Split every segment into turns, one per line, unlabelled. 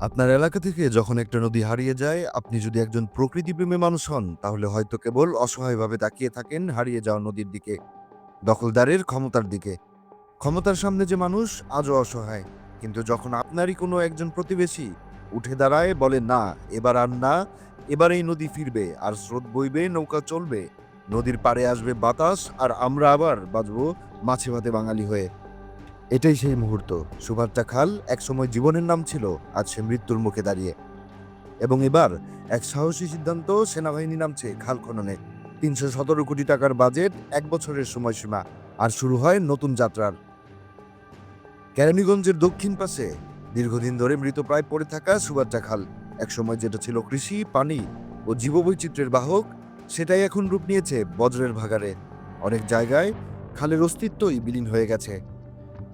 আপনার এলাকা থেকে যখন একটা নদী হারিয়ে যায়, আপনি যদি একজন প্রকৃতিপ্রেমী মানুষ হন, তাহলে হয়তো কেবল অসহায়ভাবে তাকিয়ে থাকেন হারিয়ে যাওয়া নদীর দিকে, দখলদারের ক্ষমতার দিকে। ক্ষমতার সামনে যে মানুষ, আজও অসহায়। কিন্তু যখন আপনারই কোনো একজন প্রতিবেশী উঠে দাঁড়ায়, বলে, না, এবার আর না, এবার এই নদী ফিরবে, আর স্রোত বইবে, নৌকা চলবে, নদীর পাড়ে আসবে বাতাস, আর আমরা আবার বাঁচব মাছে ভাতে বাঙালি হয়ে। এটাই সেই মুহূর্ত। সুভাষটা খাল একসময় জীবনের নাম ছিল, আজ সে মৃত্যুর মুখে দাঁড়িয়ে। এবং এবার এক সাহসী সিদ্ধান্ত সেনাবাহিনী নামছে খাল খননে। তিনশো সতেরো কোটি টাকার বাজেট, এক বছরের সময়সীমা, আর শুরু হয় নতুন যাত্রার। কেরানীগঞ্জের দক্ষিণ পাশে দীর্ঘদিন ধরে মৃতপ্রায় পড়ে থাকা সুবাচ্চা খাল। একসময় যেটা ছিল কৃষি, পানি ও জীববৈচিত্র্যের বাহক, সেটাই এখন রূপ নিয়েছে বজ্রের ভাগারে অনেক জায়গায় খালের অস্তিত্বই বিলীন হয়ে গেছে।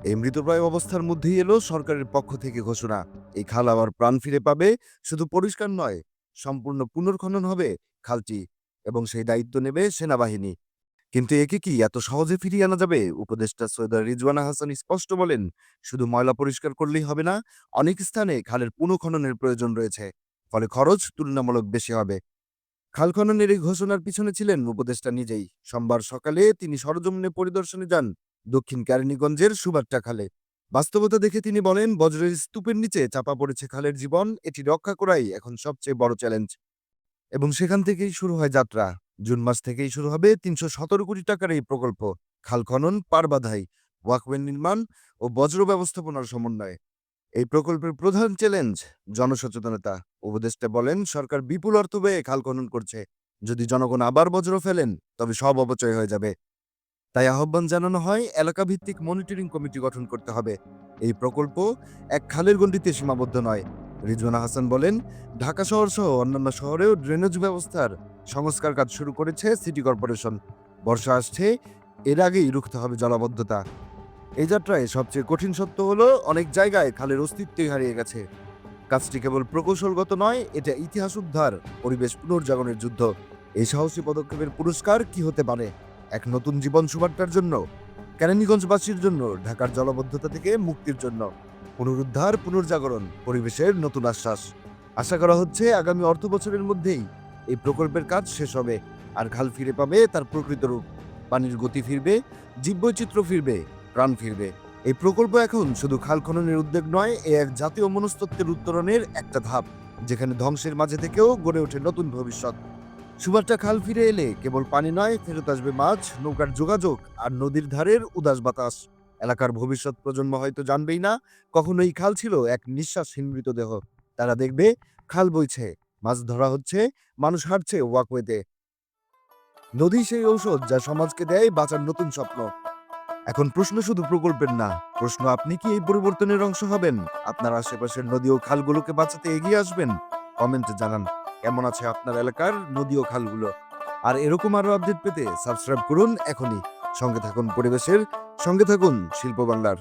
এই মৃতপ্রায় অবস্থার মধ্যেই এলো সরকারের পক্ষ থেকে ঘোষণা। এই খাল আবার প্রাণ ফিরে পাবে, শুধু পরিষ্কার নয়, সম্পূর্ণ পুনর্খনন হবে খালটি এবং সেই দায়িত্ব নেবে সেনাবাহিনী। কিন্তু একে কি এত সহজে ফিরিয়ে আনা যাবে? উপদেষ্টা সৈয়দা রিজওয়ানা হাসান স্পষ্ট বলেন, শুধু ময়লা পরিষ্কার করলেই হবে না, অনেক স্থানে খালের পুনঃখননের প্রয়োজন রয়েছে, ফলে খরচ তুলনামূলক বেশি হবে। খাল খননের এই ঘোষণার পিছনে ছিলেন উপদেষ্টা নিজেই। সোমবার সকালে তিনি সরজমিনে পরিদর্শনে যান। দক্ষিণ কেরানীগঞ্জের সুবাট্টা খালে। বাস্তবতা দেখে তিনি বলেন, বজ্রের স্তূপের নিচে চাপা পড়েছে খালের জীবন, এটি রক্ষা করাই এখন সবচেয়ে বড় চ্যালেঞ্জ। এবং সেখান থেকেই শুরু হয় যাত্রা। জুন মাস থেকেই শুরু হবে তিনশো সতেরো কোটি টাকার এই প্রকল্প। খাল খনন পার বাধাই, ওয়াকওয়ে নির্মাণ ও বজ্র ব্যবস্থাপনার সমন্বয়। এই প্রকল্পের প্রধান চ্যালেঞ্জ জনসচেতনতা। উপদেষ্টা বলেন, সরকার বিপুল অর্থ ব্যয়ে খাল খনন করছে। যদি জনগণ আবার বজ্র ফেলেন, তবে সব অপচয় হয়ে যাবে। তাই আহ্বান জানানো হয় এলাকা ভিত্তিক মনিটরিং কমিটি গঠন করতে হবে। এই প্রকল্প এক খালের গণ্ডিতে সীমাবদ্ধ নয়। রিজওয়ানা হাসান বলেন, ঢাকা শহর সহ অন্যান্য শহরেও ড্রেনেজ ব্যবস্থার সংস্কার কাজ শুরু করেছে সিটি কর্পোরেশন। বর্ষা আসছে, এর আগেই রুখতে হবে জলাবদ্ধতা। এই যাত্রায় সবচেয়ে কঠিন সত্য হলো, অনেক জায়গায় খালের অস্তিত্বই হারিয়ে গেছে। কাজটি কেবল প্রকৌশলগত নয়, এটা ইতিহাস উদ্ধার, পরিবেশ পুনর্জাগরণের যুদ্ধ। এই সাহসী পদক্ষেপের পুরস্কার কি হতে পারে? এক নতুন জীবন সুবার্তার জন্য, কেরানীগঞ্জবাসীর জন্য ঢাকার জলবদ্ধতা থেকে মুক্তির জন্য পুনরুদ্ধার, পুনর্জাগরণ পরিবেশের নতুন আশ্বাস। আশা করা হচ্ছে আগামী অর্থ বছরের মধ্যেই এই প্রকল্পের কাজ শেষ হবে আর খাল ফিরে পাবে তার প্রকৃত রূপ। পানির গতি ফিরবে, জীববৈচিত্র্য ফিরবে, প্রাণ ফিরবে। এই প্রকল্প এখন শুধু খাল খননের উদ্যোগ নয়, এ এক জাতীয় মনস্তত্ত্বের উত্তরণের একটা ধাপ, যেখানে ধ্বংসের মাঝে থেকেও গড়ে ওঠে নতুন ভবিষ্যৎ। সুবারটা খাল ফিরে এলে কেবল পানি নয়, ফেরত আসবে মাছ, নৌকার যোগাযোগ আর নদীর ধারের উদাস বাতাস। এলাকার ভবিষ্যৎ প্রজন্ম হয়তো জানবেই না কখনো এই খাল ছিল এক নিঃশ্বাসহীন মৃতদেহ। তারা দেখবে খাল বইছে, মাছ ধরা হচ্ছে, মানুষ হাঁটছে ওয়াকওয়েতে। নদী সেই ঔষধ যা সমাজকে দেয় বাঁচার নতুন স্বপ্ন। এখন প্রশ্ন শুধু প্রকল্পের না, প্রশ্ন আপনি কি এই পরিবর্তনের অংশ হবেন? আপনার আশেপাশের নদী ও খালগুলোকে বাঁচাতে এগিয়ে আসবেন? কমেন্টে জানান। কেমন আছে আপনার এলাকার নদী ও খালগুলো? আর এরকম আরও আপডেট পেতে সাবস্ক্রাইব করুন এখনই। সঙ্গে থাকুন পরিবেশের, সঙ্গে থাকুন শিল্প বাংলার